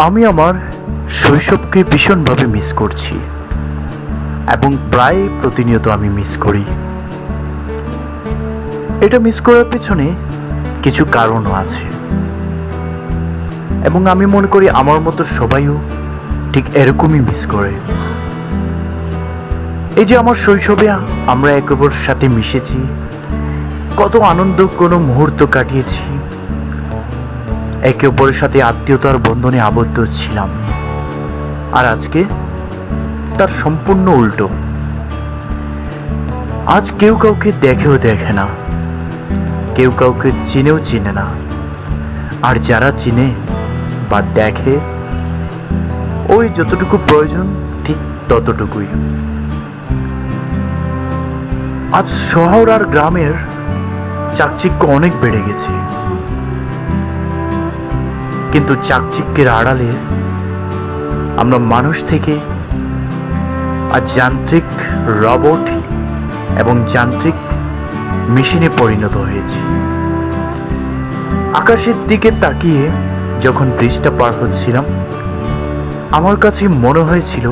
আমি আমার শৈশবকে ভীষণভাবে মিস করছি এবং প্রায় প্রতিনিয়ত আমি মিস করি। এটা মিস করার পেছনে কিছু কারণও আছে। এবং আমি মনে করি আমার মতো সবাইও ঠিক এরকমই মিস করে। এই যে আমার শৈশবে আমরা একে সাথে মিশেছি, কত আনন্দ কোনো মুহূর্ত কাটিয়েছি একে অপরের সাথে আত্মীয়তার বন্ধনে আবদ্ধ ছিলাম। আর আজকে তার সম্পূর্ণ উল্টো। আজ কেউ কাউকে দেখেও দেখে না। কেউ কাউকে চিনেও চিনে না। আর যারা চিনে বা দেখে, ওই যতটুকু প্রয়োজন, ঠিক ততটুকুই। আজ শহর আর গ্রামের চাকচিক্য অনেক বেড়ে গেছে। কিন্তু চাকচিক্যের আড়ালে আমরা মানুষ থেকে আজ যান্ত্রিক রবট এবং যান্ত্রিক মেশিনে পরিণত হয়েছে। আকাশের দিকে তাকিয়ে যখন ব্রিজটা পার হচ্ছিলাম, আমার কাছে মনে হয়েছিল,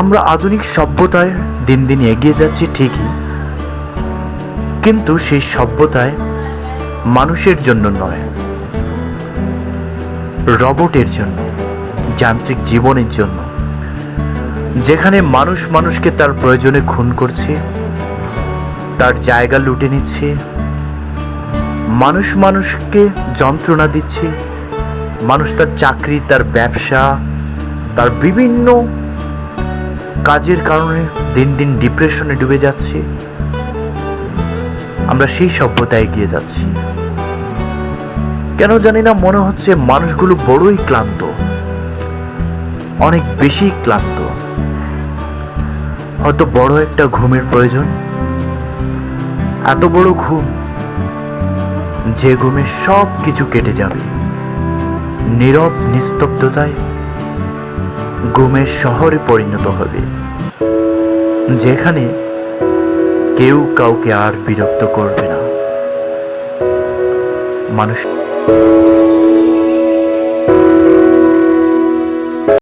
আমরা আধুনিক সভ্যতায় দিন দিন এগিয়ে যাচ্ছি ঠিকই, কিন্তু সেই সভ্যতায় মানুষের জন্য নয়। রবটের জন্য, যান্ত্রিক জীবনের জন্য। যেখানে মানুষ মানুষকে তার প্রয়োজনে খুন করছে, তার জায়গা লুটে নিচ্ছে, মানুষ মানুষকে যন্ত্রণা দিচ্ছে, মানুষ তার চাকরি, তার ব্যবসা, তার বিভিন্ন কাজের কারণে দিন দিন ডিপ্রেশনে ডুবে যাচ্ছে। আমরা সেই সভ্যতায় এগিয়ে যাচ্ছি। কেন জানি না মনে হচ্ছে মানুষগুলো বড়ই ক্লান্ত। অনেক বেশি ক্লান্ত। হয়তো বড় একটা ঘুমের প্রয়োজন। এত বড় ঘুম, যে ঘুমে সব কিছু কেটে যাবে। নীরব নিস্তব্ধতায় ঘুমের শহরে পরিণত হবে। যেখানে কেউ কাউকে আর বিরক্ত করবে না। মানুষ Thank you.